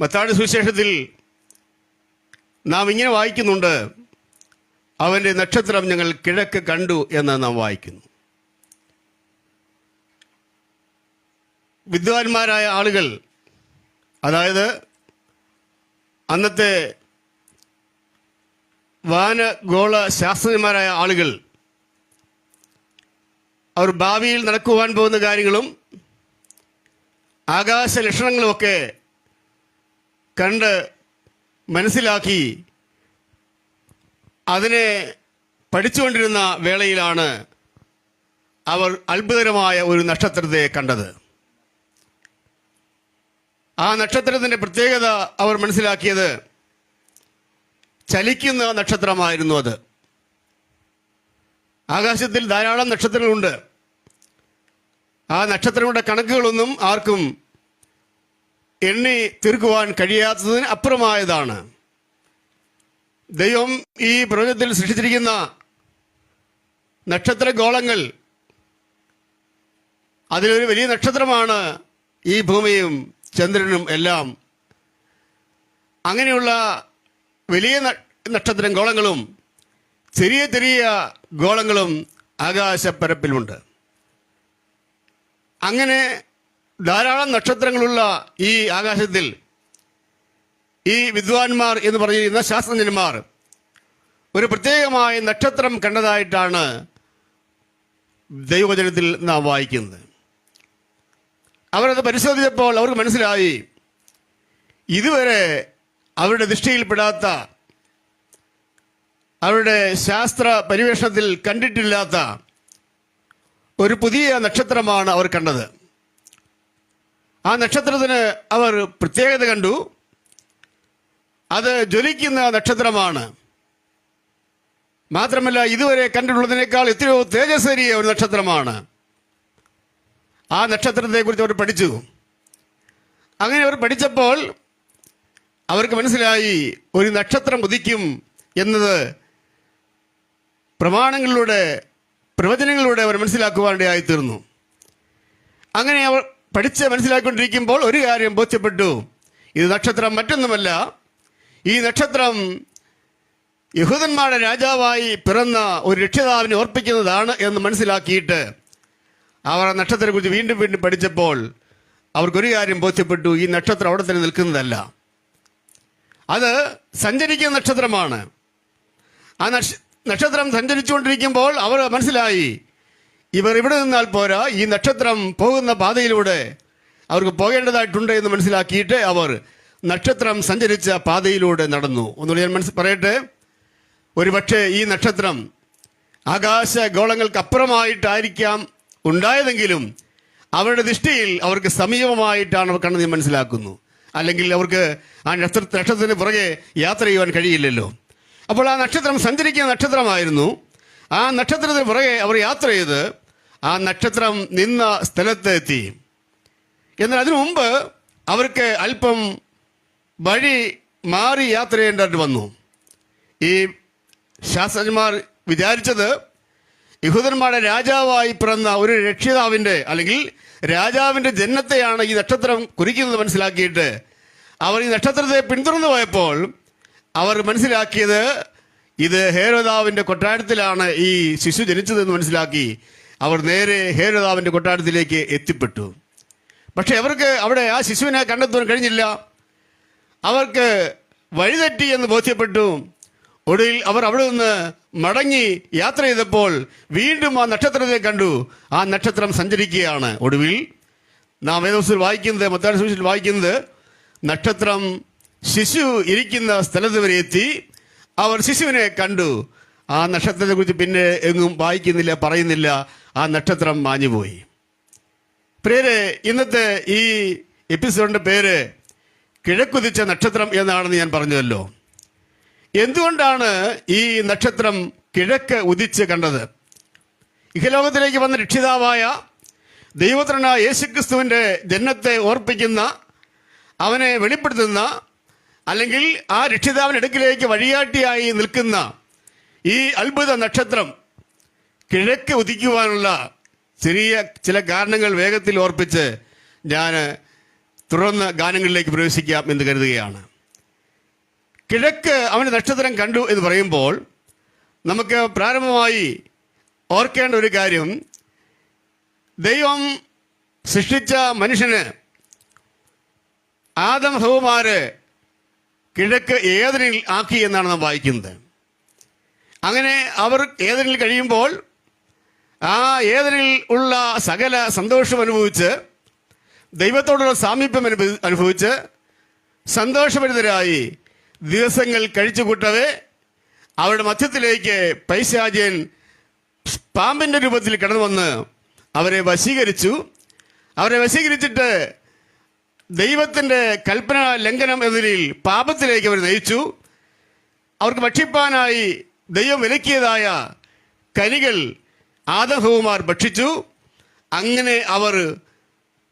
മത്താടി സുവിശേഷത്തിൽ നാം ഇങ്ങനെ വായിക്കുന്നുണ്ട് അവന്റെ നക്ഷത്രം ഞങ്ങൾ കിഴക്ക് കണ്ടു എന്ന് നാം വായിക്കുന്നു. വിദ്വാൻമാരായ ആളുകൾ അതായത് അന്നത്തെ വാനഗോള ശാസ്ത്രജ്ഞന്മാരായ ആളുകൾ അവർ ഭാവിയിൽ നടക്കുവാൻ പോകുന്ന കാര്യങ്ങളും ആകാശ ലക്ഷണങ്ങളുമൊക്കെ കണ്ട് മനസ്സിലാക്കി അതിനെ പഠിച്ചുകൊണ്ടിരുന്ന വേളയിലാണ് അവർ അത്ഭുതകരമായ ഒരു നക്ഷത്രത്തെ കണ്ടത്. ആ നക്ഷത്രത്തിന്റെ പ്രത്യേകത അവർ മനസ്സിലാക്കിയത് ചലിക്കുന്ന നക്ഷത്രമായിരുന്നു അത്. ആകാശത്തിൽ ധാരാളം നക്ഷത്രങ്ങളുണ്ട്. ആ നക്ഷത്രങ്ങളുടെ കണക്കുകളൊന്നും ആർക്കും എണ്ണി തീർക്കുവാൻ കഴിയാത്തതിന് അപ്പുറമായതാണ്. ദൈവം ഈ പ്രപഞ്ചത്തിൽ സൃഷ്ടിച്ചിരിക്കുന്ന നക്ഷത്രഗോളങ്ങൾ അതിലൊരു വലിയ നക്ഷത്രമാണ് ഈ ഭൂമിയും ചന്ദ്രനും എല്ലാം. അങ്ങനെയുള്ള വലിയ നക്ഷത്രം ഗോളങ്ങളും ചെറിയ ചെറിയ ഗോളങ്ങളും ആകാശപ്പരപ്പിലുണ്ട് അങ്ങനെ ധാരാളം നക്ഷത്രങ്ങളുള്ള ഈ ആകാശത്തിൽ ഈ വിദ്വാൻമാർ എന്ന് പറഞ്ഞിരുന്ന ശാസ്ത്രജ്ഞന്മാർ ഒരു പ്രത്യേകമായ നക്ഷത്രം കണ്ടതായിട്ടാണ് ദൈവചനത്തിൽ നാം വായിക്കുന്നത്. അവരത് പരിശോധിച്ചപ്പോൾ അവർക്ക് മനസ്സിലായി ഇതുവരെ അവരുടെ ദൃഷ്ടിയിൽപ്പെടാത്ത അവരുടെ ശാസ്ത്ര പരിവേഷണത്തിൽ കണ്ടിട്ടില്ലാത്ത ഒരു പുതിയ നക്ഷത്രമാണ് അവർ കണ്ടത്. ആ നക്ഷത്രത്തിന് അവർ പ്രത്യേകത കണ്ടു. അത് ജ്വലിക്കുന്ന നക്ഷത്രമാണ്. മാത്രമല്ല ഇതുവരെ കണ്ടിട്ടുള്ളതിനേക്കാൾ എത്രയോ തേജസ്സേരിയ ഒരു നക്ഷത്രമാണ്. ആ നക്ഷത്രത്തെക്കുറിച്ച് അവർ പഠിച്ചു. അങ്ങനെ അവർ പഠിച്ചപ്പോൾ അവർക്ക് മനസ്സിലായി ഒരു നക്ഷത്രം ഉദിക്കും എന്നത് പ്രമാണങ്ങളിലൂടെ പ്രവചനങ്ങളിലൂടെ അവർ മനസ്സിലാക്കുവാനിടയായിത്തീർന്നു അങ്ങനെ അവർ പഠിച്ച് മനസ്സിലാക്കിക്കൊണ്ടിരിക്കുമ്പോൾ ഒരു കാര്യം ബോധ്യപ്പെട്ടു. ഇത് നക്ഷത്രം മറ്റൊന്നുമല്ല. ഈ നക്ഷത്രം യഹൂദന്മാരുടെ രാജാവായി പിറന്ന ഒരു രക്ഷിതാവിനെ ഓർപ്പിക്കുന്നതാണ് എന്ന് മനസ്സിലാക്കിയിട്ട് അവർ ആ നക്ഷത്രത്തെക്കുറിച്ച് വീണ്ടും വീണ്ടും പഠിച്ചപ്പോൾ അവർക്കൊരു കാര്യം ബോധ്യപ്പെട്ടു. ഈ നക്ഷത്രം അവിടെ തന്നെ നിൽക്കുന്നതല്ല. അത് സഞ്ചരിക്കുന്ന നക്ഷത്രമാണ്. ആ നക്ഷ- നക്ഷത്രം സഞ്ചരിച്ചുകൊണ്ടിരിക്കുമ്പോൾ അവർ മനസ്സിലായി. ഇവർ ഇവിടെ നിന്നാൽ പോരാ ഈ നക്ഷത്രം പോകുന്ന പാതയിലൂടെ അവർക്ക് പോകേണ്ടതായിട്ടുണ്ട് എന്ന് മനസ്സിലാക്കിയിട്ട് അവർ നക്ഷത്രം സഞ്ചരിച്ച പാതയിലൂടെ നടന്നു. ഒന്നുകൂടി ഞാൻ മനസ്സിൽ പറയട്ടെ? ഒരു പക്ഷേ ഈ നക്ഷത്രം ആകാശ ഗോളങ്ങൾക്കപ്പുറമായിട്ടായിരിക്കാം ഉണ്ടായതെങ്കിലും അവരുടെ ദൃഷ്ടിയിൽ അവർക്ക് സമീപമായിട്ടാണ് അവർ കണ്ടത് മനസ്സിലാക്കുന്നു. അല്ലെങ്കിൽ അവർക്ക് ആ നക്ഷത്ര നക്ഷത്രത്തിന് പുറകെ യാത്ര ചെയ്യുവാൻ കഴിയില്ലല്ലോ. അപ്പോൾ ആ നക്ഷത്രം സഞ്ചരിക്കുന്ന നക്ഷത്രമായിരുന്നു. ആ നക്ഷത്രത്തിന് പുറകെ അവർ യാത്ര ചെയ്ത് ആ നക്ഷത്രം നിന്ന സ്ഥലത്ത് എത്തി എന്നാൽ അതിനു മുമ്പ് അവർക്ക് അല്പം വഴി മാറി യാത്ര ചെയ്യേണ്ടതായിട്ട് വന്നു. ഈ ശാസ്ത്രജ്ഞന്മാർ വിചാരിച്ചത് യഹൂദന്മാരുടെ രാജാവായി പിറന്ന ഒരു രക്ഷിതാവിന്റെ അല്ലെങ്കിൽ രാജാവിന്റെ ജന്മത്തെയാണ് ഈ നക്ഷത്രം കുറിക്കുന്നത് മനസ്സിലാക്കിയിട്ട് അവർ ഈ നക്ഷത്രത്തെ പിന്തുടർന്നു പോയപ്പോൾ അവർ മനസ്സിലാക്കിയത് ഇത് ഹേരോദാവിന്റെ കൊട്ടാരത്തിലാണ് ഈ ശിശു ജനിച്ചതെന്ന് മനസ്സിലാക്കി അവർ നേരെ ഹേരോദാവിന്റെ കൊട്ടാരത്തിലേക്ക് എത്തിപ്പെട്ടു. പക്ഷെ അവർക്ക് അവിടെ ആ ശിശുവിനെ കണ്ടെത്താൻ കഴിഞ്ഞില്ല. അവർക്ക് വഴിതെറ്റി എന്ന് ബോധ്യപ്പെട്ടു. ഒടുവിൽ അവർ അവിടെ നിന്ന് മടങ്ങി യാത്ര ചെയ്തപ്പോൾ വീണ്ടും ആ നക്ഷത്രത്തെ കണ്ടു. ആ നക്ഷത്രം സഞ്ചരിക്കുകയാണ്. ഒടുവിൽ നാം വേദവസത്തിൽ വായിക്കുന്നത് മത്താടി സുവിശേഷത്തിൽ വായിക്കുന്നത് നക്ഷത്രം ശിശു ഇരിക്കുന്ന സ്ഥലത്ത് വരെ എത്തി. അവർ ശിശുവിനെ കണ്ടു. ആ നക്ഷത്രത്തെ കുറിച്ച് പിന്നെ എങ്ങും വായിക്കുന്നില്ല പറയുന്നില്ല. ആ നക്ഷത്രം മാഞ്ഞുപോയി. പ്രിയരെ ഇന്നത്തെ ഈ എപ്പിസോഡിന്റെ പേര് കിഴക്കുതിച്ച നക്ഷത്രം എന്നാണെന്ന് ഞാൻ പറഞ്ഞല്ലോ. എന്തുകൊണ്ടാണ് ഈ നക്ഷത്രം കിഴക്ക് ഉദിച്ച് കണ്ടത്? ഇഹലോകത്തിലേക്ക് വന്ന രക്ഷിതാവായ ദൈവത്രനായ യേശുക്രിസ്തുവിന്റെ ജന്മത്തെ ഓർപ്പിക്കുന്ന അവനെ വെളിപ്പെടുത്തുന്ന അല്ലെങ്കിൽ ആ രക്ഷിതാവിനടുക്കിലേക്ക് വഴികാട്ടിയായി നിൽക്കുന്ന ഈ അത്ഭുത നക്ഷത്രം കിഴക്ക് ഉദിക്കുവാനുള്ള ചെറിയ ചില കാരണങ്ങൾ വേഗത്തിൽ ഓർപ്പിച്ച് ഞാൻ തുടർന്ന് ഗാനങ്ങളിലേക്ക് പ്രവേശിക്കാം എന്ന് കരുതുകയാണ്. കിഴക്ക് അവന്റെ നക്ഷത്രം കണ്ടു എന്ന് പറയുമ്പോൾ നമുക്ക് പ്രാരംഭമായി ഓർക്കേണ്ട ഒരു കാര്യം. ദൈവം സൃഷ്ടിച്ച മനുഷ്യന് ആദം ഹൗമാര് കിഴക്ക് ഏതിനിൽ ആക്കി എന്നാണ് നാം വായിക്കുന്നത്. അങ്ങനെ അവർ ഏതനിൽ കഴിയുമ്പോൾ ആ ഏതനിൽ ഉള്ള സകല സന്തോഷം അനുഭവിച്ച് ദൈവത്തോടുള്ള സാമീപ്യം അനുഭവി- അനുഭവിച്ച് സന്തോഷഭരിതരായി ദിവസങ്ങൾ കഴിച്ചു കൂട്ടവേ അവരുടെ മധ്യത്തിലേക്ക് പൈശാചൻ പാമ്പിന്റെ രൂപത്തിൽ കടന്നു വന്ന് അവരെ വശീകരിച്ചു. അവരെ വശീകരിച്ചിട്ട് ദൈവത്തിന്റെ കൽപ്പന ലംഘനം എന്നതിൽ പാപത്തിലേക്ക് അവർ നയിച്ചു. അവർക്ക് ഭക്ഷിപ്പാനായി ദൈവം വിലക്കിയതായ കനികൾ ആദഹവുമാർ ഭക്ഷിച്ചു. അങ്ങനെ അവർ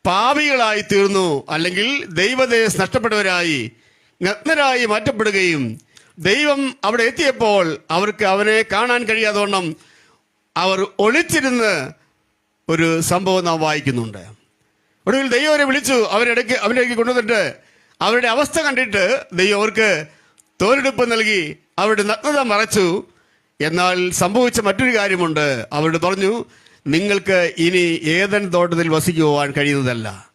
പാപികളായി തീർന്നു. അല്ലെങ്കിൽ ദൈവദേശം നഷ്ടപ്പെട്ടവരായി നഗ്നരായി മാറ്റപ്പെടുകയും ദൈവം അവിടെ എത്തിയപ്പോൾ അവർക്ക് അവനെ കാണാൻ കഴിയാതവണ്ണം അവർ ഒളിച്ചിരുന്ന് ഒരു സംഭവം നാം വായിക്കുന്നുണ്ട്. ഒടുവിൽ ദൈവം അവരെ വിളിച്ചു. അവരിടയ്ക്ക് അവരിടയ്ക്ക് കൊണ്ടുവന്നിട്ട് അവരുടെ അവസ്ഥ കണ്ടിട്ട് ദൈവം അവർക്ക് തോലെടുപ്പ് നൽകി അവരുടെ നഗ്നത മറച്ചു. എന്നാൽ സംഭവിച്ച മറ്റൊരു കാര്യമുണ്ട്. അവരോട് പറഞ്ഞു നിങ്ങൾക്ക് ഇനി ഏതൻ തോട്ടത്തിൽ വസിക്കുവാൻ കഴിയുന്നതല്ല.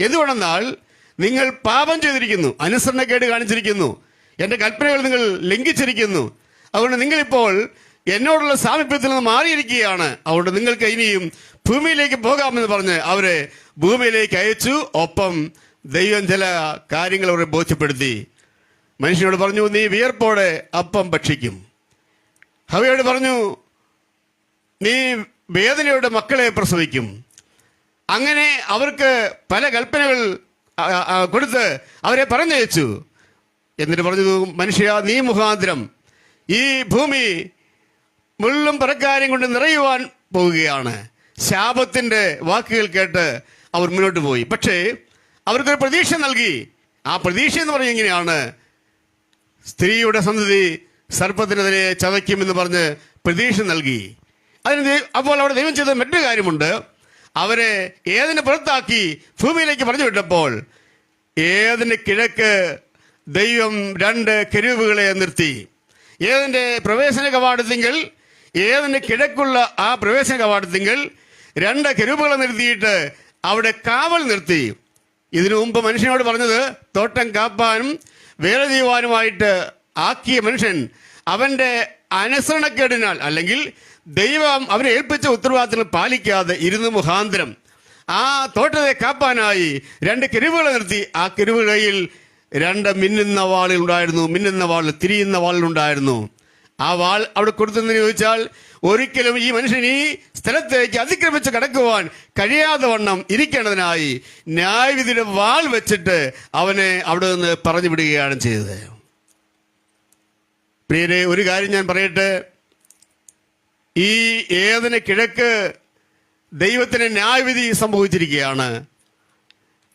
എന്തുകൊണ്ടെന്നാൽ നിങ്ങൾ പാപം ചെയ്തിരിക്കുന്നു അനുസരണക്കേട് കാണിച്ചിരിക്കുന്നു എന്റെ കൽപ്പനകൾ നിങ്ങൾ ലംഘിച്ചിരിക്കുന്നു. അതുകൊണ്ട് നിങ്ങളിപ്പോൾ എന്നോടുള്ള സാമീപ്യത്തിൽ നിന്ന് മാറിയിരിക്കുകയാണ്. അതുകൊണ്ട് നിങ്ങൾക്ക് ഇനിയും ഭൂമിയിലേക്ക് പോകാമെന്ന് പറഞ്ഞ് അവരെ ഭൂമിയിലേക്ക് അയച്ചു. ഒപ്പം ദൈവം ചില കാര്യങ്ങൾ അവരെ ബോധ്യപ്പെടുത്തി. മനുഷ്യനോട് പറഞ്ഞു നീ വിയർപ്പോടെ അപ്പം ഭക്ഷിക്കും. ഹവയോട് പറഞ്ഞു നീ വേദനയുടെ മക്കളെ പ്രസവിക്കും. അങ്ങനെ അവർക്ക് പല കൽപ്പനകൾ കൊടുത്ത് അവരെ പറഞ്ഞയച്ചു. എന്നിട്ട് പറഞ്ഞു മനുഷ്യ നീ മുഖാന്തരം ഈ ഭൂമി മുള്ളും പറക്കാരും കൊണ്ട് നിറയുവാൻ പോവുകയാണ്. ശാപത്തിന്റെ വാക്കുകൾ കേട്ട് അവർ മുന്നോട്ട് പോയി. പക്ഷേ അവർക്കൊരു പ്രതീക്ഷ നൽകി. ആ പ്രതീക്ഷ എന്ന് പറഞ്ഞ എങ്ങനെയാണ്? സ്ത്രീയുടെ സന്തതി സർപ്പത്തിനെതിരെ ചതയ്ക്കുമെന്ന് പറഞ്ഞ് പ്രതീക്ഷ നൽകി. അതിന് അപ്പോൾ അവിടെ ദൈവം ചെയ്ത മറ്റൊരു കാര്യമുണ്ട്. അവരെ ഏതിനെ പുറത്താക്കി ഭൂമിയിലേക്ക് പറഞ്ഞു വിട്ടപ്പോൾ ഏതിന് കിഴക്ക് ദൈവം രണ്ട് കെരുവുകളെ നിർത്തി. ഏതിന്റെ പ്രവേശന കവാടത്തിങ്കിൽ ഏതിന് കിഴക്കുള്ള ആ പ്രവേശന കവാടത്തിങ്കിൽ രണ്ട് കെരുവുകളെ നിർത്തിയിട്ട് അവിടെ കാവൽ നിർത്തി. ഇതിനു മുമ്പ് മനുഷ്യനോട് പറഞ്ഞത് തോട്ടം കാപ്പാനും വേല ചെയ്യുവാനുമായിട്ട് ആക്കിയ മനുഷ്യൻ അവന്റെ അനുസരണക്കേടിനാൽ അല്ലെങ്കിൽ ദൈവം അവനെ ഏൽപ്പിച്ച ഉത്തരവാദിത്തങ്ങൾ പാലിക്കാതെ ഇരുന്ന് മുഖാന്തരം ആ തോട്ടത്തെ കാപ്പാനായി രണ്ട് കിരുവുകൾ നിർത്തി. ആ കിരുവുകയിൽ രണ്ട് മിന്നുന്ന വാളുകൾ ഉണ്ടായിരുന്നു. മിന്നുന്ന വാൾ തിരിയുന്ന വാളുണ്ടായിരുന്നു ആ വാൾ അവിടെ കൊടുത്തെന്ന് ചോദിച്ചാൽ ഒരിക്കലും ഈ മനുഷ്യൻ ഈ സ്ഥലത്തേക്ക് അതിക്രമിച്ച് കടക്കുവാൻ കഴിയാതെ വണ്ണം ഇരിക്കേണ്ടതിനായി ന്യായവിധിയുടെ വാൾ വെച്ചിട്ട് അവനെ അവിടെ നിന്ന് പറഞ്ഞു വിടുകയാണ് ചെയ്തത്. പ്രിയരെ ഒരു കാര്യം ഞാൻ പറയട്ടെ. ഈ ഏതിന് കിഴക്ക് ദൈവത്തിന് ന്യായവിധി സംഭവിച്ചിരിക്കുകയാണ്.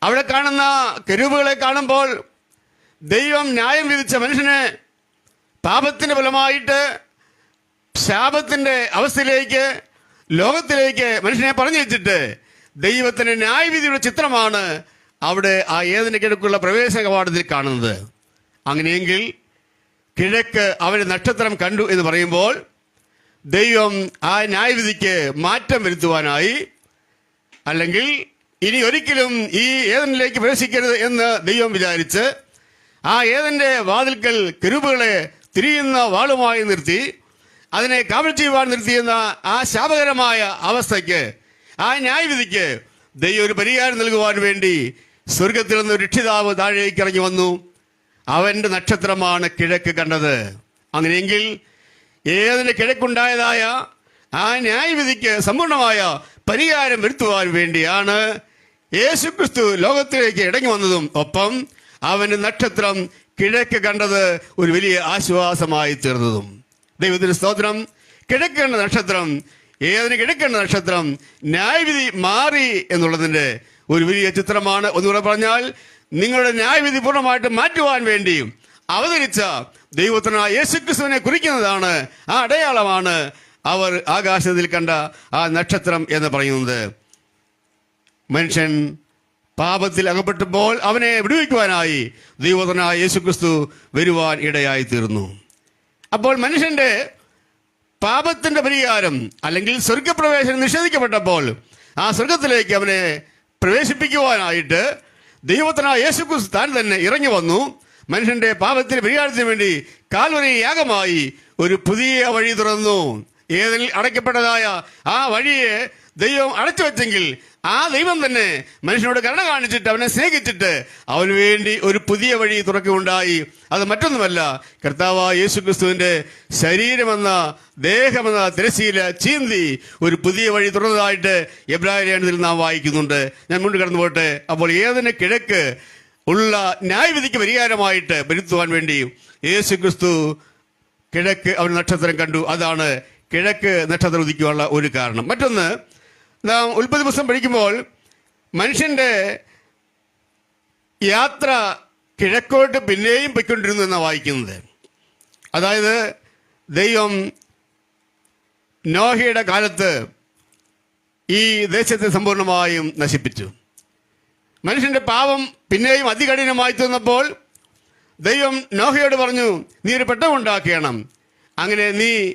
അവിടെ കാണുന്ന കരുവുകളെ കാണുമ്പോൾ ദൈവം ന്യായം വിധിച്ച മനുഷ്യന് പാപത്തിന് ഫലമായിട്ട് ശാപത്തിന്റെ അവസ്ഥയിലേക്ക് ലോകത്തിലേക്ക് മനുഷ്യനെ പറഞ്ഞു വെച്ചിട്ട് ദൈവത്തിന്റെ ന്യായവിധിയുടെ ചിത്രമാണ് അവിടെ ആ ഏതിന് കിഴക്കുള്ള പ്രവേശന കവാടത്തിൽ കാണുന്നത്. അങ്ങനെയെങ്കിൽ കിഴക്ക് അവന് നക്ഷത്രം കണ്ടു എന്ന് പറയുമ്പോൾ ദൈവം ആ ന്യായവിധിക്ക് മാറ്റം വരുത്തുവാനായി അല്ലെങ്കിൽ ഇനി ഒരിക്കലും ഈ ഏതനിലേക്ക് പ്രവേശിക്കരുത് എന്ന് ദൈവം വിചാരിച്ച് ആ ഏതന്റെ വാതിൽക്കൽ കെരുബുകളെ തിരിയുന്ന വാളുമായി നിർത്തി അതിനെ കാവൽ ചെയ്യുവാൻ നിർത്തിയെന്ന ആ ശാപകരമായ അവസ്ഥയ്ക്ക് ആ ന്യായവിധിക്ക് ദൈവം ഒരു പരിഹാരം നൽകുവാൻ വേണ്ടി സ്വർഗത്തിൽ നിന്ന് രക്ഷിതാവ് താഴേക്ക് ഇറങ്ങി വന്നു. അവന്റെ നക്ഷത്രമാണ് കിഴക്ക് കണ്ടത്. അങ്ങനെയെങ്കിൽ ഏതിന് കിഴക്കുണ്ടായതായ ആ ന്യായവിധിക്ക് സമ്പൂർണമായ പരിഹാരം വരുത്തുവാൻ വേണ്ടിയാണ് യേശുക്രിസ്തു ലോകത്തിലേക്ക് ഇടങ്ങി വന്നതും. ഒപ്പം അവന്റെ നക്ഷത്രം കിഴക്ക് കണ്ടത് ഒരു വലിയ ആശ്വാസമായി തീർന്നതും. ദൈവത്തിന് സ്തോത്രം. കിഴക്കേണ്ട നക്ഷത്രം. ഏതിന് കിഴക്കേണ്ട നക്ഷത്രം? ന്യായവിധി മാറി എന്നുള്ളതിന്റെ ഒരു വലിയ ചിത്രമാണ്. ഒന്നുകൂടെ പറഞ്ഞാൽ നിങ്ങളുടെ ന്യായവിധി പൂർണമായിട്ട് മാറ്റുവാൻ വേണ്ടി അവതരിച്ച ദൈവത്തിനായ യേശുക്രിസ്തുവിനെ കുറിക്കുന്നതാണ് ആ അടയാളമാണ് അവർ ആകാശത്തിൽ കണ്ട ആ നക്ഷത്രം എന്ന് പറയുന്നത്. മനുഷ്യൻ പാപത്തിൽ അകപ്പെട്ടപ്പോൾ അവനെ വിടുവിക്കുവാനായി ദൈവതനായ യേശുക്രിസ്തു വരുവാൻ ഇടയായി തീർന്നു അപ്പോൾ മനുഷ്യന്റെ പാപത്തിന്റെ പരിഹാരം അല്ലെങ്കിൽ സ്വർഗപ്രവേശനം നിഷേധിക്കപ്പെട്ടപ്പോൾ ആ സ്വർഗത്തിലേക്ക് അവനെ പ്രവേശിപ്പിക്കുവാനായിട്ട് ദൈവത്തിനായ യേശുക്രിസ്തു താൻ തന്നെ ഇറങ്ങി വന്നു. മനുഷ്യന്റെ പാപത്തിന് പരിഹാരത്തിന് വേണ്ടി കാൽവരി യാഗമായി ഒരു പുതിയ വഴി തുറന്നു. ഏതിൽ അടയ്ക്കപ്പെട്ടതായ ആ വഴിയെ ദൈവം അടച്ചു വെച്ചെങ്കിൽ ആ ദൈവം തന്നെ മനുഷ്യനോട് കരുണ കാണിച്ചിട്ട് അവനെ സ്നേഹിച്ചിട്ട് അവന് വേണ്ടി ഒരു പുതിയ വഴി തുറക്കുകയുണ്ടായി. അത് മറ്റൊന്നുമല്ല കർത്താവായ യേശു ക്രിസ്തുവിന്റെ ശരീരമെന്ന ദേഹമെന്ന തിരശീല ചീന്തി ഒരു പുതിയ വഴി തുറന്നതായിട്ട് എബ്രാഹിം നാം വായിക്കുന്നുണ്ട്. ഞാൻ മുന്നോട്ട് കടന്നു പോട്ടെ. അപ്പോൾ ഏതിന് കിഴക്ക് ഉള്ള ന്യായവിധിക്ക് പരിഹാരമായിട്ട് വരുത്തുവാൻ വേണ്ടി യേശു ക്രിസ്തു കിഴക്ക് അവൻ നക്ഷത്രം കണ്ടു. അതാണ് കിഴക്ക് നക്ഷത്രം ഉദിക്കുവാനുള്ള ഒരു കാരണം. മറ്റൊന്ന് നാം ഉൽപ്പത്തി പുസ്തകം പഠിക്കുമ്പോൾ മനുഷ്യന്റെ യാത്ര കിഴക്കോട്ട് പിന്നെയും പൊയ്ക്കൊണ്ടിരുന്നു എന്നാണ് വായിക്കുന്നത്. അതായത് ദൈവം നോഹയുടെ കാലത്ത് ഈ ദേശത്തെ സമ്പൂർണമായും നശിപ്പിച്ചു. മനുഷ്യന്റെ പാപം പിന്നെയും അതികഠിനമായി തീർന്നപ്പോൾ ദൈവം നോഹയോട് പറഞ്ഞു നീ ഒരു പെട്ടകം ഉണ്ടാക്കണം അങ്ങനെ നീ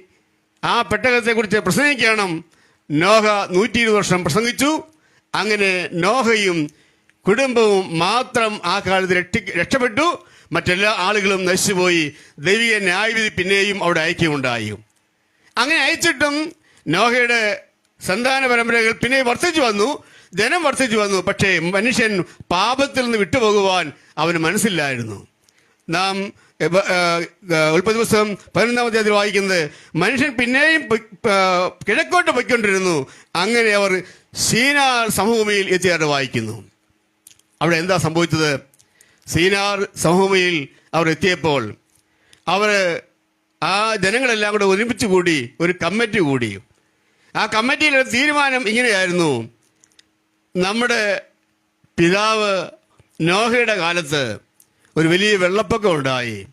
ആ പെട്ടകത്തെക്കുറിച്ച് പ്രസംഗിക്കണം. നോഹ നൂറ്റി ഇരുപത് വർഷം പ്രസംഗിച്ചു. അങ്ങനെ നോഹയും കുടുംബവും മാത്രം ആ കാലത്ത് രക്ഷി രക്ഷപ്പെട്ടു. മറ്റെല്ലാ ആളുകളും നശിച്ചുപോയി. ദൈവിക ന്യായവിധി പിന്നെയും അവിടെ ഐക്യമുണ്ടായി. അങ്ങനെ അയച്ചിട്ടും നോഹയുടെ സന്താന പരമ്പരകൾ പിന്നെ വർദ്ധിച്ചു വന്നു. ജനം വർദ്ധിച്ചു വന്നു. പക്ഷേ മനുഷ്യൻ പാപത്തിൽ നിന്ന് വിട്ടുപോകുവാൻ അവന് മനസ്സില്ലായിരുന്നു. നാം ഉൽപ്പത്തി പുസ്തകം പതിനൊന്നാം അധ്യായത്തിൽ വായിക്കുന്നത് മനുഷ്യൻ പിന്നെയും കിഴക്കോട്ട് പൊയ്ക്കൊണ്ടിരുന്നു. അങ്ങനെ അവർ സീനാർ സമഭൂമിയിൽ എത്തിയായിട്ട് വായിക്കുന്നു. അവിടെ എന്താ സംഭവിച്ചത്? സീനാർ സമഭൂമിയിൽ അവർ എത്തിയപ്പോൾ അവർ ആ ജനങ്ങളെല്ലാം കൂടെ ഒരുമിച്ച് കൂടി ഒരു കമ്മിറ്റി കൂടി. ആ കമ്മിറ്റിയിലെ തീരുമാനം ഇങ്ങനെയായിരുന്നു. നമ്മുടെ പിതാവ് നോഹയുടെ കാലത്ത് ഒരു വലിയ വെള്ളപ്പൊക്കം ഉണ്ടായി.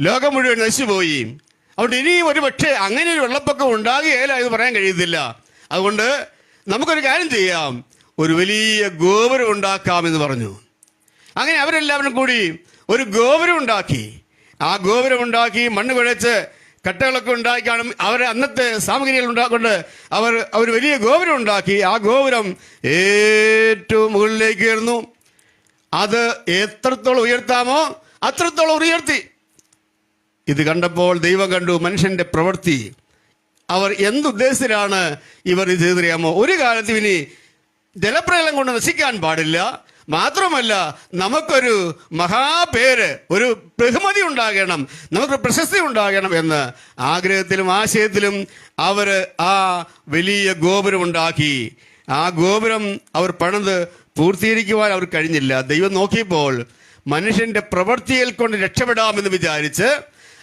ലോകം മുഴുവൻ നശിച്ചുപോയി. അതുകൊണ്ട് ഇനിയും ഒരു പക്ഷേ അങ്ങനെ ഒരു വെള്ളപ്പൊക്കം ഉണ്ടാകുകയില്ല എന്ന് പറയാൻ കഴിയത്തില്ല അതുകൊണ്ട് നമുക്കൊരു കാര്യം ചെയ്യാം. ഒരു വലിയ ഗോപുരം ഉണ്ടാക്കാം എന്ന് പറഞ്ഞു. അങ്ങനെ അവരെല്ലാവരും കൂടി ഒരു ഗോപുരം ഉണ്ടാക്കി. ആ ഗോപുരം ഉണ്ടാക്കി മണ്ണ് കുഴച്ച് കട്ടകളൊക്കെ ഉണ്ടാക്കി കാണും. അവർ അന്നത്തെ സാമഗ്രികൾ ഉണ്ടാക്കൊണ്ട് അവർ അവർ വലിയ ഗോപുരം ഉണ്ടാക്കി. ആ ഗോപുരം ഏറ്റവും മുകളിലേക്ക് ഉയർന്നു. അത് എത്രത്തോളം ഉയർത്താമോ അത്രത്തോളം ഉയർത്തി. ഇത് കണ്ടപ്പോൾ ദൈവം കണ്ടു മനുഷ്യന്റെ പ്രവൃത്തി. അവർ എന്തുദ്ദേശത്തിലാണ് ഇവർ ഇത് ചെയ്തറിയാമോ ഒരു കാലത്ത് ഇനി ജലപ്രളയം കൊണ്ട് നശിക്കാൻ പാടില്ല. മാത്രമല്ല നമുക്കൊരു മഹാപേര് ഒരു ബഹുമതി ഉണ്ടാകണം. നമുക്ക് പ്രശസ്തി ഉണ്ടാകണം എന്ന് ആഗ്രഹത്തിലും ആശയത്തിലും അവർ ആ വലിയ ഗോപുരം ഉണ്ടാക്കി. ആ ഗോപുരം അവർ പണിത് പൂർത്തീകരിക്കുവാൻ അവർ കഴിഞ്ഞില്ല. ദൈവം നോക്കിയപ്പോൾ മനുഷ്യന്റെ പ്രവൃത്തിയിൽ കൊണ്ട് രക്ഷപ്പെടാമെന്ന് വിചാരിച്ച്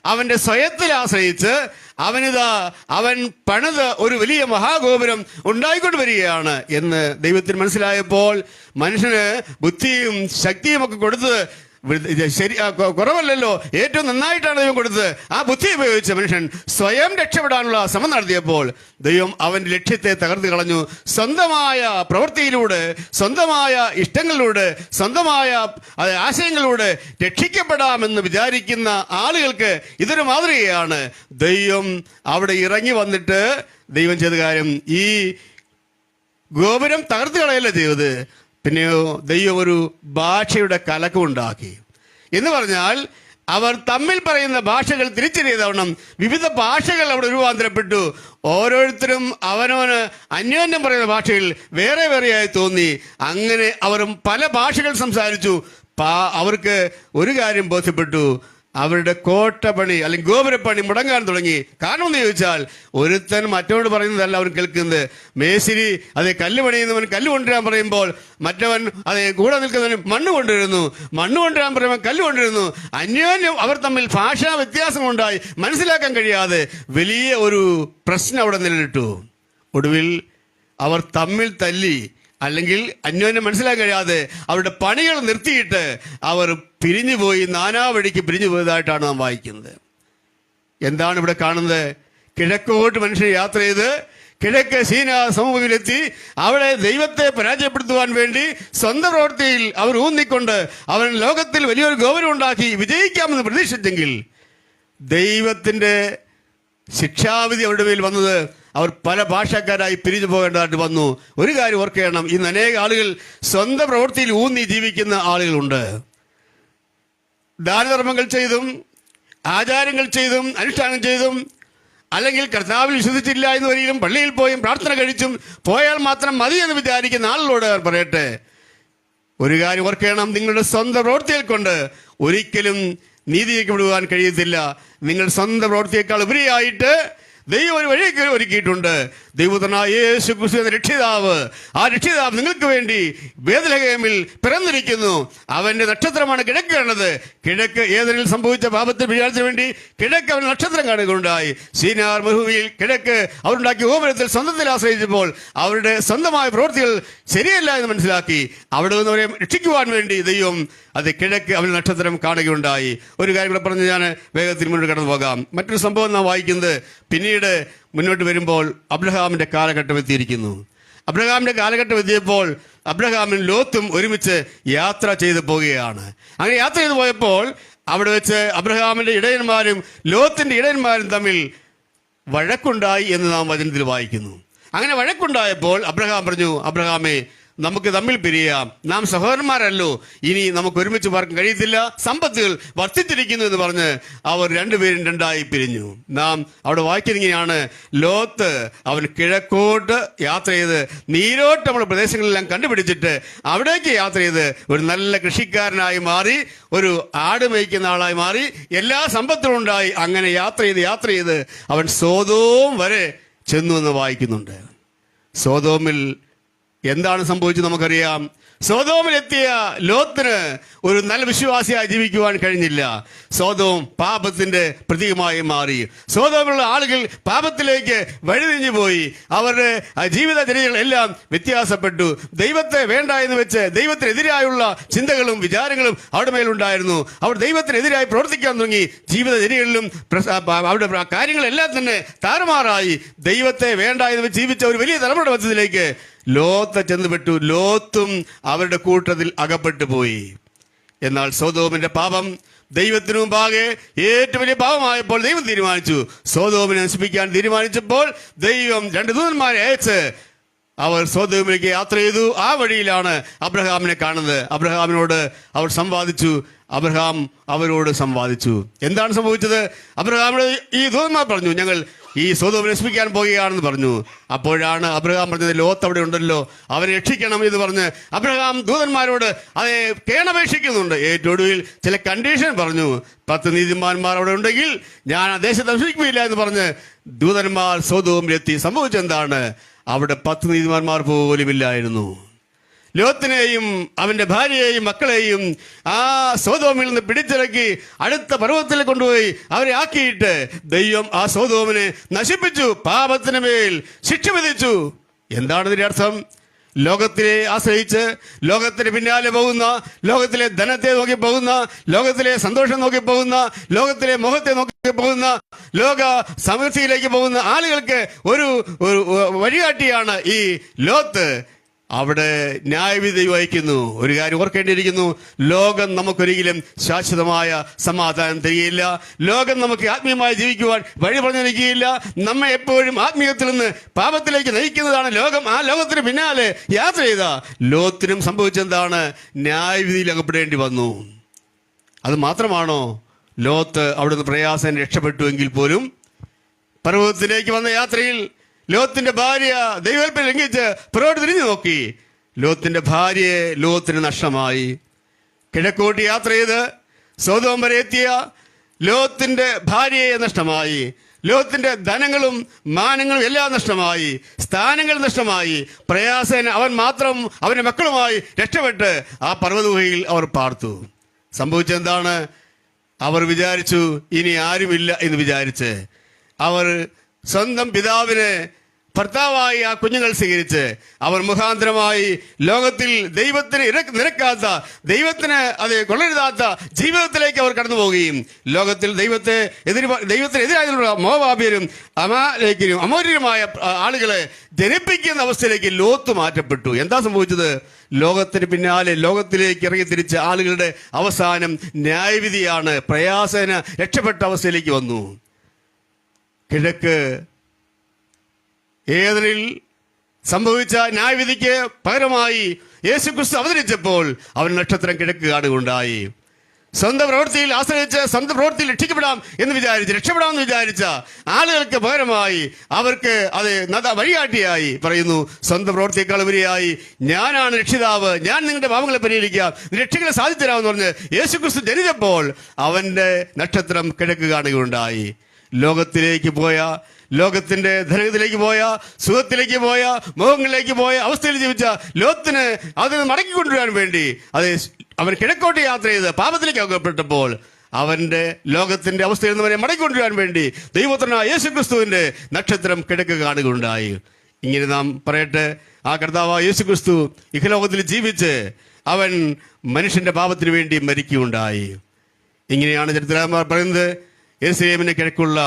അവന്റെ സ്വയത്തിൽ ആശ്രയിച്ച് അവനിതാ അവൻ പണിത് ഒരു വലിയ മഹാഗോപുരം ഉണ്ടായിക്കൊണ്ട് വരികയാണ് എന്ന് ദൈവത്തിന് മനസ്സിലായപ്പോൾ മനുഷ്യന് ബുദ്ധിയും ശക്തിയും ഒക്കെ കൊടുത്ത് ശരി കുറവല്ലല്ലോ. ഏറ്റവും നന്നായിട്ടാണ് ദൈവം കൊടുത്തത്. ആ ബുദ്ധി ഉപയോഗിച്ച മനുഷ്യൻ സ്വയം രക്ഷപ്പെടാനുള്ള ശ്രമം നടത്തിയപ്പോൾ ദൈവം അവന്റെ ലക്ഷ്യത്തെ തകർത്ത് കളഞ്ഞു. സ്വന്തമായ പ്രവൃത്തിയിലൂടെ സ്വന്തമായ ഇഷ്ടങ്ങളിലൂടെ സ്വന്തമായ ആശയങ്ങളിലൂടെ രക്ഷിക്കപ്പെടാമെന്ന് വിചാരിക്കുന്ന ആളുകൾക്ക് ഇതൊരു മാതൃകയാണ്. ദൈവം അവിടെ ഇറങ്ങി വന്നിട്ട് ദൈവം ചെയ്ത കാര്യം ഈ ഗോപുരം തകർത്ത് കളയല്ല ചെയ്തത്? പിന്നെയോ ദൈവം ഒരു ഭാഷയുടെ കലക്കമുണ്ടാക്കി എന്ന് പറഞ്ഞാൽ അവർ തമ്മിൽ പറയുന്ന ഭാഷകൾ തിരിച്ചറിയതവണ്ണം വിവിധ ഭാഷകൾ അവിടെ രൂപാന്തരപ്പെട്ടു. ഓരോരുത്തരും അവനവന് അന്യോന്യം പറയുന്ന ഭാഷയിൽ വേറെ വേറെയായി തോന്നി. അങ്ങനെ അവരും പല ഭാഷകൾ സംസാരിച്ചു. അവർക്ക് ഒരു കാര്യം ബോധ്യപ്പെട്ടു. അവരുടെ കോട്ടപ്പണി അല്ലെങ്കിൽ ഗോപുരപ്പണി മുടങ്ങാൻ തുടങ്ങി. കാരണം എന്ന് ചോദിച്ചാൽ ഒരുത്തൻ മറ്റവനോട് പറയുന്നതല്ല അവൻ കേൾക്കുന്നത്. മേശിരി അതെ കല്ല് പണിയുന്നവൻ കല്ല് കൊണ്ടുവരാൻ പറയുമ്പോൾ മറ്റവൻ അതെ കൂടെ നിൽക്കുന്നവൻ മണ്ണ് കൊണ്ടുവരുന്നു. മണ്ണ് കൊണ്ടുവരാൻ പറയുമ്പോൾ കല്ല് കൊണ്ടുവരുന്നു. അന്യോന്യം അവർ തമ്മിൽ ഭാഷാ വ്യത്യാസമുണ്ടായി മനസ്സിലാക്കാൻ കഴിയാതെ വലിയ ഒരു പ്രശ്നം അവിടെ നിലനിട്ടു. ഒടുവിൽ അവർ തമ്മിൽ തല്ലി അല്ലെങ്കിൽ അന്യോന്യം മനസ്സിലാക്കാൻ കഴിയാതെ അവരുടെ പണികൾ നിർത്തിയിട്ട് അവർ പിരിഞ്ഞുപോയി നാനാവഴിക്ക് പിരിഞ്ഞു പോയതായിട്ടാണ് നാം വായിക്കുന്നത്. എന്താണ് ഇവിടെ കാണുന്നത്? കിഴക്കോട്ട് മനുഷ്യൻ യാത്ര ചെയ്ത് കിഴക്ക് സീന സമൂഹത്തിലെത്തി അവളെ ദൈവത്തെ പരാജയപ്പെടുത്തുവാൻ വേണ്ടി സ്വന്തം പ്രവൃത്തിയിൽ അവർ ഊന്നിക്കൊണ്ട് അവൻ ലോകത്തിൽ വലിയൊരു ഗൗരവം ഉണ്ടാക്കി വിജയിക്കാമെന്ന് പ്രതീക്ഷിച്ചെങ്കിൽ ദൈവത്തിന്റെ ശിക്ഷാവിധി അവരുടെ മേൽ വന്നത് അവർ പല ഭാഷക്കാരായി പിരിഞ്ഞു പോകേണ്ടതായിട്ട് വന്നു. ഒരു കാര്യം ഓർക്കണം ഇന്ന് അനേക ആളുകൾ സ്വന്തം പ്രവൃത്തിയിൽ ഊന്നി ജീവിക്കുന്ന ആളുകളുണ്ട്. ദാനധർമ്മങ്ങൾ ചെയ്തും ആചാരങ്ങൾ ചെയ്തും അനുഷ്ഠാനം ചെയ്തും അല്ലെങ്കിൽ കർത്താവിൽ വിശ്വസിച്ചില്ല എന്ന് വരികയും പള്ളിയിൽ പോയും പ്രാർത്ഥന കഴിച്ചും പോയാൽ മാത്രം മതി എന്ന് വിചാരിക്കുന്ന അവർ പറയട്ടെ ഒരു കാര്യം ഓർക്കണം നിങ്ങളുടെ സ്വന്തം പ്രവൃത്തികൾ കൊണ്ട് ഒരിക്കലും നീതിയിക്കപ്പെടുവാൻ കഴിയത്തില്ല. നിങ്ങൾ സ്വന്തം പ്രവൃത്തിയേക്കാൾ ഉപരിയായിട്ട് ദൈവം ഒരു വഴി ഒരുക്കിയിട്ടുണ്ട്. ദൈവതനായ യേശു ക്രിസ്തു എന്ന രക്ഷിതാവ്. ആ രക്ഷിതാവ് നിങ്ങൾക്ക് വേണ്ടി വേദലഹേമിൽ പിറന്നിരിക്കുന്നു. അവന്റെ നക്ഷത്രമാണ് കിഴക്ക് കാണുന്നത്. കിഴക്ക് ഏതെങ്കിലും സംഭവിച്ച പാപത്തിൽ വിചാരിച്ചു വേണ്ടി കിഴക്ക് അവൻ നക്ഷത്രം കാണുകയുണ്ടായി. സീനാർ മഹുവിയിൽ കിഴക്ക് അവരുണ്ടാക്കിയ ഗോപുരത്തിൽ സ്വന്തത്തിൽ ആശ്രയിച്ചപ്പോൾ അവരുടെ സ്വന്തമായ പ്രവൃത്തികൾ ശരിയല്ല എന്ന് മനസ്സിലാക്കി. അവിടെ നിന്ന് അവരെ രക്ഷിക്കുവാൻ വേണ്ടി ദൈവം അത് കിഴക്ക് അവൻ നക്ഷത്രം കാണുകയുണ്ടായി. ഒരു കാര്യം കൂടെ പറഞ്ഞ് ഞാൻ വേഗത്തിൽ മുന്നോട്ട് കടന്നു പോകാം മറ്റൊരു സംഭവം നാം വായിക്കുന്നത് പിന്നീട് മുന്നോട്ട് വരുമ്പോൾ അബ്രഹാമിന്റെ കാലഘട്ടം എത്തിയിരിക്കുന്നു. അബ്രഹാമിന്റെ കാലഘട്ടം എത്തിയപ്പോൾ അബ്രഹാമിൻ ലോത്തും ഒരുമിച്ച് യാത്ര ചെയ്ത് പോവുകയാണ്. അങ്ങനെ യാത്ര ചെയ്തു പോയപ്പോൾ അവിടെ വെച്ച് അബ്രഹാമിന്റെ ഇടയന്മാരും ലോത്തിന്റെ ഇടയന്മാരും തമ്മിൽ വഴക്കുണ്ടായി എന്ന് നാം വചനത്തിൽ വായിക്കുന്നു. അങ്ങനെ വഴക്കുണ്ടായപ്പോൾ അബ്രഹാം പറഞ്ഞു അബ്രഹാമേ നമുക്ക് തമ്മിൽ പിരിയാം. നാം സഹോദരന്മാരല്ലോ. ഇനി നമുക്ക് ഒരുമിച്ച് പാർക്കാൻ കഴിയത്തില്ല. സമ്പത്തുകൾ വർദ്ധിച്ചിരിക്കുന്നു എന്ന് പറഞ്ഞ് അവർ രണ്ടുപേരും രണ്ടായി പിരിഞ്ഞു. നാം അവിടെ വായിക്കുന്നതാണ് ലോത്ത് അവൻ കിഴക്കോട്ട് യാത്ര ചെയ്ത് നീരോട്ട് നമ്മുടെ പ്രദേശങ്ങളെല്ലാം കണ്ടുപിടിച്ചിട്ട് അവിടേക്ക് യാത്ര ചെയ്ത് ഒരു നല്ല കൃഷിക്കാരനായി മാറി ഒരു ആട് മേയ്ക്കുന്ന ആളായി മാറി എല്ലാ സമ്പത്തും ഉണ്ടായി. അങ്ങനെ യാത്ര ചെയ്ത് യാത്ര ചെയ്ത് അവൻ സോതോം വരെ ചെന്നു എന്ന് വായിക്കുന്നുണ്ട്. സോതോമിൽ എന്താണ് സംഭവിച്ചത് നമുക്കറിയാം. സ്വതോമിലെത്തിയ ലോത്തിന് ഒരു നല്ല വിശ്വാസിയായി ജീവിക്കുവാൻ കഴിഞ്ഞില്ല. സ്വതവും പാപത്തിന്റെ പ്രതീകമായി മാറി. സ്വതോമുള്ള ആളുകൾ പാപത്തിലേക്ക് വഴിതിരിഞ്ഞു പോയി. അവരുടെ ജീവിത ജീവിതചര്യകൾ എല്ലാം വ്യത്യാസപ്പെട്ടു. ദൈവത്തെ വേണ്ട എന്ന് വെച്ച് ദൈവത്തിനെതിരായുള്ള ചിന്തകളും വിചാരങ്ങളും അവരുടെ മേലുണ്ടായിരുന്നു അവർ ദൈവത്തിനെതിരായി പ്രവർത്തിക്കാൻ തുടങ്ങി. ആ, അവരുടെ കാര്യങ്ങളെല്ലാം തന്നെ താറുമാറായി. ദൈവത്തെ വേണ്ട എന്ന് വെച്ച് ജീവിച്ച ഒരു വലിയ തലമുറയുടെ മധ്യത്തിലേക്ക് ലോത്ത് ചെന്നുപെട്ടു. ലോത്തും അവരുടെ കൂട്ടത്തിൽ അകപ്പെട്ടു പോയി. എന്നാൽ സോതോമിന്റെ പാപം ദൈവത്തിനു മുമ്പാകെ ഏറ്റവും വലിയ പാപമായപ്പോൾ ദൈവം തീരുമാനിച്ചു. സോതോമിനെ നശിപ്പിക്കാൻ തീരുമാനിച്ചപ്പോൾ ദൈവം രണ്ട് ദൂതന്മാരെ അയച്ച് അവർ സോതോമിലേക്ക് യാത്ര ചെയ്തു. ആ വഴിയിലാണ് അബ്രഹാമിനെ കാണുന്നത്. അബ്രഹാമിനോട് അവർ സംവാദിച്ചു. അബ്രഹാം അവരോട് സംവാദിച്ചു. എന്താണ് സംഭവിച്ചത്? അബ്രഹാമിനോട് ഈ ദൂതന്മാർ പറഞ്ഞു ഞങ്ങൾ ഈ സ്വതം നശിപ്പിക്കാൻ പോവുകയാണെന്ന് പറഞ്ഞു. അപ്പോഴാണ് അബ്രഹാം പറഞ്ഞത് ലോത്ത് അവിടെ ഉണ്ടല്ലോ അവനെ രക്ഷിക്കണം എന്ന് പറഞ്ഞ് അബ്രഹാം ദൂതന്മാരോട് അതെ കേണപേക്ഷിക്കുന്നുണ്ട് ഏറ്റവും ഒടുവിൽ ചില കണ്ടീഷൻ പറഞ്ഞു പത്ത് നീതിമാന്മാർ അവിടെ ഉണ്ടെങ്കിൽ ഞാൻ ആ ദേശത്ത് നശിപ്പിക്കില്ല എന്ന് പറഞ്ഞ് ദൂതന്മാർ സ്വതവും എത്തി. സംഭവിച്ചെന്താണ്? അവിടെ പത്ത് നീതിമാന്മാർ പോലും ഇല്ലായിരുന്നു. ലോത്തിനെയും അവന്റെ ഭാര്യയെയും മക്കളെയും ആ സോതോമിൽ നിന്ന് പിടിച്ചിറക്കി അടുത്ത പർവതത്തിൽ കൊണ്ടുപോയി അവരെ ആക്കിയിട്ട് ദൈവം ആ സോതോമിനെ നശിപ്പിച്ചു പാപത്തിന് മേൽ ശിക്ഷ വിധിച്ചു. എന്താണ് ഇതിന്റെ അർത്ഥം? ലോകത്തിലെ ആശ്രയിച്ച് ലോകത്തിന് പിന്നാലെ പോകുന്ന ലോകത്തിലെ ധനത്തെ നോക്കി പോകുന്ന ലോകത്തിലെ സന്തോഷം നോക്കി പോകുന്ന ലോകത്തിലെ മുഖത്തെ നോക്കി പോകുന്ന ലോക സമൃദ്ധിയിലേക്ക് പോകുന്ന ആളുകൾക്ക് ഒരു വഴികാട്ടിയാണ് ഈ ലോത്ത്. അവിടെ ന്യായവിധി വഹിക്കുന്നു. ഒരു കാര്യം ഓർക്കേണ്ടിയിരിക്കുന്നു. ലോകം നമുക്കൊരിക്കലും ശാശ്വതമായ സമാധാനം തരികയില്ല. ലോകം നമുക്ക് ആത്മീയമായി ജീവിക്കുവാൻ വഴി പറഞ്ഞു നൽകിയില്ല നമ്മെ എപ്പോഴും ആത്മീയത്തിൽ നിന്ന് പാപത്തിലേക്ക് നയിക്കുന്നതാണ് ലോകം. ആ ലോകത്തിന് പിന്നാലെ യാത്ര ചെയ്ത ലോകത്തിനും സംഭവിച്ചെന്താണ്? ന്യായവിധിയിൽ അകപ്പെടേണ്ടി വന്നു. അത് മാത്രമാണോ ലോകത്ത് അവിടുന്ന് പ്രയാസം രക്ഷപ്പെട്ടുവെങ്കിൽ പോലും? പർവതത്തിലേക്ക് വന്ന യാത്രയിൽ ലോത്തിന്റെ ഭാര്യ ദൈവൽപ്പം ലംഘിച്ച് പുറകോട്ട് തിരിഞ്ഞു നോക്കി. ലോത്തിന്റെ ഭാര്യയെ ലോത്തിന് നഷ്ടമായി. കിഴക്കോട്ട് യാത്ര ചെയ്ത് സോതോം വരെ എത്തിയ ലോത്തിന്റെ ഭാര്യയെ നഷ്ടമായി. ലോകത്തിന്റെ ധനങ്ങളും മാനങ്ങളും എല്ലാം നഷ്ടമായി. സ്ഥാനങ്ങൾ നഷ്ടമായി. പ്രയാസേന അവൻ മാത്രം അവന്റെ മക്കളുമായി രക്ഷപ്പെട്ട് ആ പർവതഗുഹയിൽ അവർ പാർത്തു. സംഭവിച്ചെന്താണ്? അവർ വിചാരിച്ചു ഇനി ആരുമില്ല എന്ന് വിചാരിച്ച്. അവർ സ്വന്തം പിതാവിനെ ഭർത്താവായി ആ കുഞ്ഞുങ്ങൾ സ്വീകരിച്ച് അവർ മുഖാന്തരമായി ലോകത്തിൽ ദൈവത്തിന് നിരക്കാത്ത ദൈവത്തിന് അത് കൊള്ളരുതാത്ത ജീവിതത്തിലേക്ക് അവർ കടന്നു പോവുകയും ലോകത്തിൽ ദൈവത്തെ എതിര് ദൈവത്തിനെതിരായുള്ള മോവാബിയരും അമാലേക്കരും അമോര്യരുമായ ആളുകളെ ജനിപ്പിക്കുന്ന അവസ്ഥയിലേക്ക് ലോത്ത് മാറ്റപ്പെട്ടു. എന്താ സംഭവിച്ചത്? ലോകത്തിന് പിന്നാലെ ലോകത്തിലേക്ക് ഇറങ്ങി തിരിച്ച ആളുകളുടെ അവസാനം ന്യായവിധിയാണ് പ്രയാസന രക്ഷപ്പെട്ട അവസ്ഥയിലേക്ക് വന്നു. കിഴക്ക് ഏതനിൽ സംഭവിച്ച ന്യായവിധിക്ക് പകരമായി യേശുക്രിസ്തു അവതരിച്ചപ്പോൾ അവൻ നക്ഷത്രം കിഴക്ക് കാണുകയുണ്ടായി സ്വന്തം പ്രവൃത്തിയിൽ ആശ്രയിച്ച് സ്വന്തം പ്രവൃത്തിയിൽ രക്ഷിക്കപ്പെടാം എന്ന് വിചാരിച്ച് രക്ഷപ്പെടാം എന്ന് വിചാരിച്ച ആളുകൾക്ക് പകരമായി അവർക്ക് അത് വഴികാട്ടിയായി പറയുന്നു സ്വന്തം പ്രവൃത്തിയേക്കാൾ ഉപരിയായി ഞാനാണ് രക്ഷിതാവ് ഞാൻ നിങ്ങളുടെ പാപങ്ങളെ പരിഹരിക്കാം രക്ഷകളെ സാധിച്ചരാമെന്ന് പറഞ്ഞ് പറഞ്ഞ് യേശുക്രിസ്തു ജനിച്ചപ്പോൾ അവന്റെ നക്ഷത്രം കിഴക്ക് കാണുകയുണ്ടായി ലോകത്തിലേക്ക് പോയ ലോകത്തിന്റെ ധനത്തിലേക്ക് പോയ സുഖത്തിലേക്ക് പോയ മോഹങ്ങളിലേക്ക് പോയ അവസ്ഥയിൽ ജീവിച്ച ലോകത്തിന് അതിന് മടക്കി കൊണ്ടുവരാൻ വേണ്ടി അത് അവൻ കിഴക്കോട്ട് യാത്ര ചെയ്ത് പാപത്തിലേക്ക് അകപ്പെട്ടപ്പോൾ അവന്റെ ലോകത്തിന്റെ അവസ്ഥയിൽ നിന്ന് അവനെ മടക്കിക്കൊണ്ടുവരാൻ വേണ്ടി ദൈവത്തിനായ യേശു ക്രിസ്തുവിന്റെ നക്ഷത്രം കിഴക്ക് കാണുകയുണ്ടായി ഇങ്ങനെ നാം പറയട്ടെ ആ കർത്താവ് യേശു ക്രിസ്തു ഇഹലോകത്തിൽ ജീവിച്ച് അവൻ മനുഷ്യന്റെ പാപത്തിന് വേണ്ടി മരിക്കുകയുണ്ടായി. ഇങ്ങനെയാണ് ചരിത്രകാരന്മാർ പറയുന്നത് യെരുസലേമിന് കിഴക്കുള്ള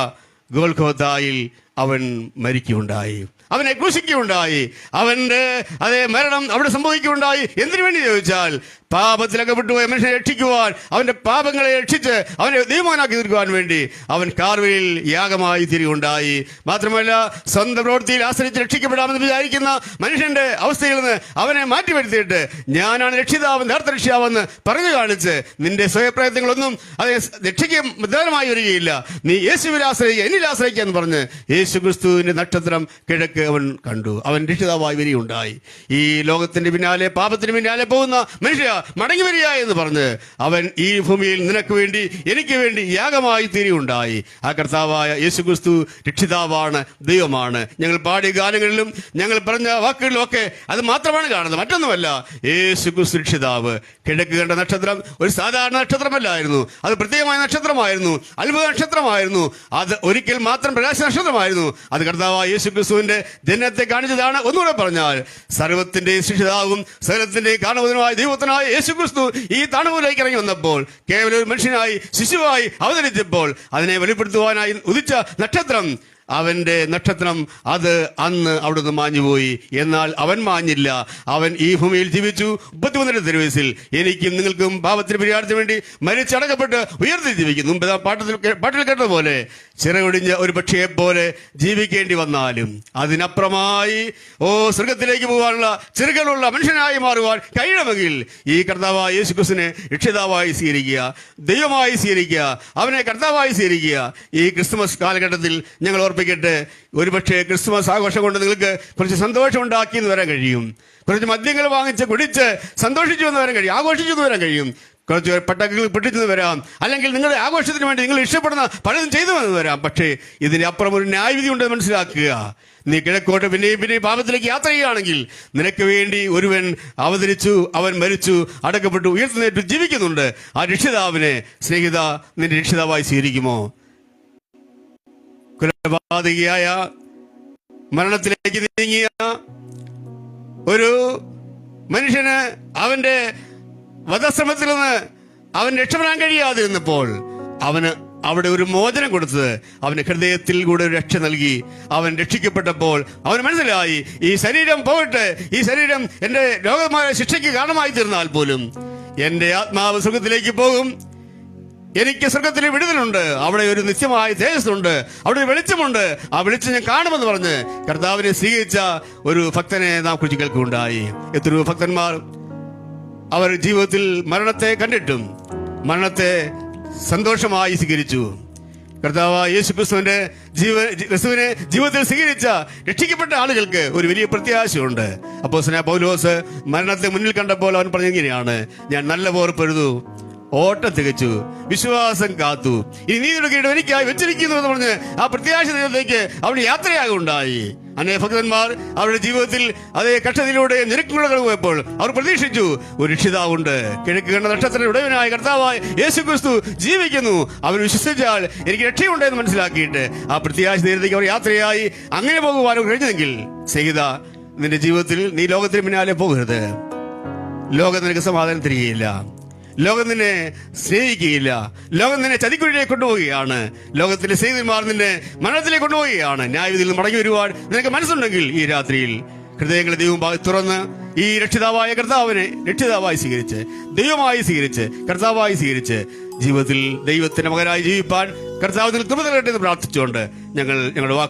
ഗോൽഖോത്തായിൽ അവൻ മരിക്കുകയുണ്ടായി. അവനെ ക്രൂശിക്കുകയുണ്ടായി. അവന്റെ അതേ മരണം അവിടെ സംഭവിക്കുകയുണ്ടായി. എന്തിനു വേണ്ടി ചോദിച്ചാൽ പാപത്തിലകപ്പെട്ടു പോയ മനുഷ്യനെ രക്ഷിക്കുവാൻ അവന്റെ പാപങ്ങളെ രക്ഷിച്ച് അവനെ ദൈവമാനാക്കി തീർക്കുവാൻ വേണ്ടി അവൻ കാർവയിൽ യാഗമായി തിരികുണ്ടായി മാത്രമല്ല സ്വന്തം പ്രവൃത്തിയിൽ ആശ്രയിച്ച് രക്ഷിക്കപ്പെടാമെന്ന് വിചാരിക്കുന്ന മനുഷ്യന്റെ അവസ്ഥയിൽ നിന്ന് അവനെ മാറ്റി വരുത്തിയിട്ട് ഞാനാണ് രക്ഷിതാവ് നേർത്ത രക്ഷിതാവെന്ന് പറഞ്ഞു കാണിച്ച് നിന്റെ സ്വയപ്രയത്നങ്ങളൊന്നും അതിനെ രക്ഷിക്കും വിധാനമായി വരികയില്ല. നീ യേശുവിൽ ആശ്രയിക്കുക എന്നിൽ ആശ്രയിക്കുക എന്ന് പറഞ്ഞ് യേശു ക്രിസ്തുവിന്റെ നക്ഷത്രം കിഴക്ക് അവൻ കണ്ടു. അവൻ രക്ഷിതാവായി വരികയുണ്ടായി ഈ ലോകത്തിന്റെ പിന്നാലെ പാപത്തിന് പിന്നാലെ പോകുന്ന മനുഷ്യ മടങ്ങി വരിക എന്ന് പറഞ്ഞ് അവൻ ഈ ഭൂമിയിൽ നിനക്ക് വേണ്ടി എനിക്ക് വേണ്ടി യാഗമായി തീരുണ്ടായി ആ കർത്താവായ യേശു ക്രിസ്തു രക്ഷിതാവാണ് ദൈവമാണ്. ഞങ്ങൾ പാടിയ ഗാനങ്ങളിലും ഞങ്ങൾ പറഞ്ഞ വാക്കുകളിലും ഒക്കെ അത് മാത്രമാണ് കാണുന്നത്. മറ്റൊന്നുമല്ല യേശു ക്രിസ്തു രക്ഷിതാവ്. കിഴക്ക് കണ്ട നക്ഷത്രം ഒരു സാധാരണ നക്ഷത്രമല്ലായിരുന്നു. അത് പ്രത്യേകമായ നക്ഷത്രമായിരുന്നു. അത്ഭുത നക്ഷത്രമായിരുന്നു. അത് ഒരിക്കൽ മാത്രം പ്രകാശ നക്ഷത്രമായിരുന്നു. അത് കർത്താവായ യേശു ക്രിസ്തുവിന്റെ ജനനത്തെ കാണിച്ചതാണ്. ഒന്നുകൂടെ പറഞ്ഞാൽ സർവത്തിന്റെ ശിക്ഷിതാവും സകലത്തിന്റെ കാരണവനുമായ ദൈവത്തിനായ യേശു ക്രിസ്തു ഈ തണുവിലേക്ക് ഇറങ്ങി വന്നപ്പോൾ കേവലം ഒരു മനുഷ്യനായി ശിശുവായി അവതരിച്ചപ്പോൾ അതിനെ വെളിപ്പെടുത്തുവാനായി ഉദിച്ച നക്ഷത്രം അവന്റെ നക്ഷത്രം അത് അന്ന് അവിടുന്ന് മാഞ്ഞുപോയി. എന്നാൽ അവൻ മാഞ്ഞില്ല. അവൻ ഈ ഭൂമിയിൽ ജീവിച്ചു. മുപ്പത്തിമൂന്നിന്റെ തിരുവയസിൽ എനിക്കും നിങ്ങൾക്കും പാപത്തിന് പരിഹാരത്തിന് വേണ്ടി മരിച്ചടക്കപ്പെട്ട് ഉയർത്തി ജീവിക്കുന്നു. മുമ്പ് പാട്ടത്തിൽ പാട്ടിൽ കേട്ടതുപോലെ ചിറകൊടിഞ്ഞ ഒരു പക്ഷിയെ പോലെ ജീവിക്കേണ്ടി വന്നാലും അതിനപ്പുറമായി ഓ സ്വർഗത്തിലേക്ക് പോകാനുള്ള ചിറകളുള്ള മനുഷ്യനായി മാറുവാൻ കഴിയണമെങ്കിൽ ഈ കർത്താവായ യേശു ക്രിസ്തുവിനെ രക്ഷിതാവായി സ്വീകരിക്കുക ദൈവമായി സ്വീകരിക്കുക അവനെ കർത്താവായി സ്വീകരിക്കുക. ഈ ക്രിസ്മസ് കാലഘട്ടത്തിൽ ഞങ്ങൾ ഓർപ്പിക്കട്ടെ ഒരുപക്ഷെ ക്രിസ്മസ് ആഘോഷം കൊണ്ട് നിങ്ങൾക്ക് കുറച്ച് സന്തോഷം ഉണ്ടാക്കി എന്ന് വരാൻ കഴിയും. കുറച്ച് മദ്യങ്ങൾ വാങ്ങിച്ച് കുടിച്ച് സന്തോഷിച്ചു എന്ന് വരാൻ കഴിയും. ആഘോഷിച്ചു എന്ന് വരാൻ കഴിയും. കുറച്ച് പട്ടക്കങ്ങൾ പിടിച്ചെന്ന് വരാം. അല്ലെങ്കിൽ നിങ്ങളുടെ ആഘോഷത്തിന് വേണ്ടി നിങ്ങൾ ഇഷ്ടപ്പെടുന്ന പലതും ചെയ്തു എന്ന് വരാം. പക്ഷേ ഇതിന് അപ്പുറം ഒരു ന്യായവിധി ഉണ്ടെന്ന് മനസ്സിലാക്കുക. നീ കിഴക്കോട്ട് പിന്നെയും പിന്നെയും പാപത്തിലേക്ക് യാത്ര ചെയ്യുകയാണെങ്കിൽ നിനക്ക് വേണ്ടി ഒരുവൻ അവതരിച്ചു അവൻ മരിച്ചു അടക്കപ്പെട്ടു ഉയർത്തുന്നേറ്റ് ജീവിക്കുന്നുണ്ട്. ആ രക്ഷിതാവിനെ സ്നേഹിത നിന്റെ രക്ഷിതാവായി സ്വീകരിക്കുമോ? കൊലപാതകിയായ മരണത്തിലേക്ക് നീങ്ങിയ ഒരു മനുഷ്യന് അവന്റെ വധശ്രമത്തിൽ നിന്ന് അവൻ രക്ഷപ്പെടാൻ കഴിയാതെ നിന്നപ്പോൾ അവന് അവിടെ ഒരു മോചനം കൊടുത്തത്. അവന് ഹൃദയത്തിൽ കൂടെ ഒരു രക്ഷ നൽകി. അവൻ രക്ഷിക്കപ്പെട്ടപ്പോൾ അവന് മനസ്സിലായി ഈ ശരീരം പോകട്ടെ ഈ ശരീരം എന്റെ രോഗമായ ശിക്ഷയ്ക്ക് കാരണമായി തീർന്നാൽ പോലും എന്റെ ആത്മാവ് സുഖത്തിലേക്ക് പോകും. എനിക്ക് സ്വർഗത്തിൽ വിടുതലുണ്ട്. അവിടെ ഒരു നിത്യമായ തേജസ്സുണ്ട്. അവിടെ ഒരു വെളിച്ചമുണ്ട്. ആ വെളിച്ചം ഞാൻ കാണുമെന്ന് പറഞ്ഞ് കർത്താവിനെ സ്വീകരിച്ച ഒരു ഭക്തനെ നാം കുറിച്ച് കേൾക്കുകയുണ്ടായി. എത്രയോ ഭക്തന്മാർ അവർ ജീവിതത്തിൽ മരണത്തെ കണ്ടിട്ടും മരണത്തെ സന്തോഷമായി സ്വീകരിച്ചു. കർത്താവ് യേശു ക്രിസ്തുവിന്റെ ജീവ ക്രിസ്തുവിനെ ജീവിതത്തിൽ സ്വീകരിച്ച രക്ഷിക്കപ്പെട്ട ആളുകൾക്ക് ഒരു വലിയ പ്രത്യാശയുണ്ട്. അപ്പോൾ സ്നേഹ പൗലോസ് മരണത്തെ മുന്നിൽ കണ്ടപ്പോൾ അവൻ പറഞ്ഞിങ്ങനെയാണ് ഞാൻ നല്ല പോർ പൊരുതു. ഓട്ടം തികച്ചു. വിശ്വാസം കാത്തു. ഇനി നീതിയുടെ കീഴ് എനിക്കായി വെച്ചിരിക്കുന്നു എന്ന് പറഞ്ഞ് ആ പ്രത്യാശ ദിനത്തേക്ക് അവന് യാത്രയാകുണ്ടായി. അനേ ഭക്തന്മാർ അവരുടെ ജീവിതത്തിൽ അതേ കഷ്ടതയിലൂടെ നിരക്കുകൾ കടന്നുപോയപ്പോൾ അവർ പ്രതീക്ഷിച്ചു ഒരു രക്ഷിതാവുണ്ട്. കിഴക്ക് കണ്ട നക്ഷത്ര ഉടയവനായ കർത്താവായ യേശു ക്രിസ്തു ജീവിക്കുന്നു. അവർ വിശ്വസിച്ചാൽ എനിക്ക് രക്ഷയുണ്ട് എന്ന് മനസ്സിലാക്കിയിട്ട് ആ പ്രത്യാശ നേരത്തേക്ക് അവർ യാത്രയായി. അങ്ങനെ പോകുവാനും കഴിഞ്ഞതെങ്കിൽ സഹിത നിന്റെ ജീവിതത്തിൽ നീ ലോകത്തിന് പിന്നാലെ പോകരുത്. ലോകം നിനക്ക് സമാധാനം തരികയില്ല. ലോകം നിന്നെ സ്നേഹിക്കുകയില്ല. ലോകം നിന്നെ ചതിക്കുഴിയിലേക്ക് കൊണ്ടുപോവുകയാണ്. ലോകത്തിലെ സ്നേഹിതന്മാർ നിന്നെ മരണത്തിലേക്ക് കൊണ്ടുപോവുകയാണ്. ന്യായവിധിയിൽ നിന്ന് മടങ്ങി വരുവാൻ നിനക്ക് മനസ്സുണ്ടെങ്കിൽ ഈ രാത്രിയിൽ ഹൃദയങ്ങളെ ദൈവം തുറന്ന് ഈ രക്ഷിതാവായ കർത്താവിനെ രക്ഷിതാവായി സ്വീകരിച്ച് ദൈവമായി സ്വീകരിച്ച് കർത്താവായി സ്വീകരിച്ച് ജീവിതത്തിൽ ദൈവത്തിന്റെ മകനായി ജീവിപ്പാൻ കർത്താവിൽ കൃപ നൽകട്ടെ പ്രാർത്ഥിച്ചുകൊണ്ട് ഞങ്ങൾ ഞങ്ങളുടെ വാക്കുകൾ